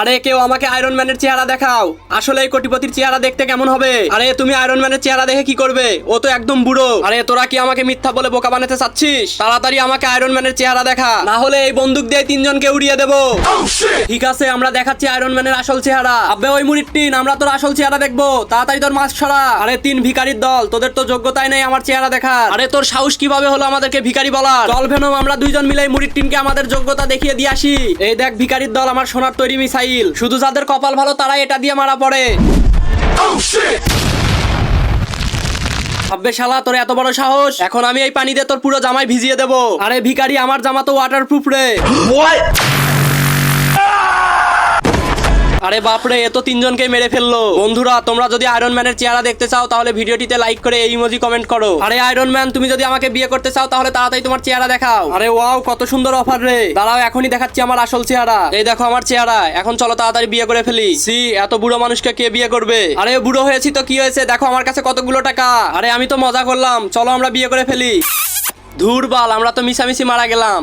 আরে কেউ আমাকে আয়রন ম্যানের চেহারা দেখাও। আসলে এই কোটিপতির চেহারা দেখতে কেমন হবে? আরে তুমি আয়রন ম্যানের চেহারা দেখে কি করবে? ও তো একদম বুড়ো। আরে তোরা কি আমাকে মিথ্যা বলে বোকা বানাতে চাচ্ছিস? তাড়াতাড়ি আমাকে আয়রন ম্যানের চেহারা দেখা। না হলে এই বন্দুক দিয়ে তিনজনকে উড়িয়ে দেবো। ঠিক আছে, আমরা দেখাচ্ছি আয়রন ম্যানের আসল চেহারা। আবে ওই মুড়ির টিন, আমরা তোর আসল চেহারা দেখব। তাড়াতাড়ি তোর মাস্ক ছড়া আরে তিন ভিখারির দল, তোদের তো যোগ্যতাই নেই আমার চেহারা দেখা আরে তোর সাহস কীভাবে হলো আমাদেরকে ভিখারি বলার? চল, ভেনম, আমরা দুইজন মিলে মুড়ির টিনকে আমাদের যোগ্যতা দেখিয়ে দিয়ে আসি। এই দেখ, ভিখারির দল আমার সোনার তৈরি মিসাইল শুধু যাদের কপাল ভালো, তারাই এটা দিয়ে মারা পড়ে। আব্বে শালা, তোর এত বড় সাহস? এখন আমি এই পানিতে তোর পুরো জামাই ভিজিয়ে দেবো। আরে ভিকারি আমার জামা তো ওয়াটার প্রুফ রে আরে বাপরে, এ তো তিনজনকে মেরে ফেলল। বন্ধুরা, তোমরা যদি আয়রন ম্যানের চেহারা দেখতে চাও, তাহলে ভিডিওটিতে লাইক করে এই ইমোজি কমেন্ট করো। আরে আয়রন ম্যান তুমি যদি আমাকে বিয়ে করতে চাও, তাহলে তাড়াতাড়ি তোমার চেহারা দেখাও। আরে ওয়াও কত সুন্দর অফার রে। দাঁড়াও, এখনই দেখাচ্ছি আমার আসল চেহারা। এই দেখো আমার চেহারা। এখন চলো তাড়াতাড়ি বিয়ে করে ফেলি। সি এত বুড়ো মানুষকে কে বিয়ে করবে? আরে বুড়ো হয়েছি তো কি হয়েছে? দেখো আমার কাছে কতগুলো টাকা। আরে আমি তো মজা করলাম। চলো আমরা বিয়ে করে ফেলি। ধুর বাল, আমরা তো মিশামিশি মারা গেলাম।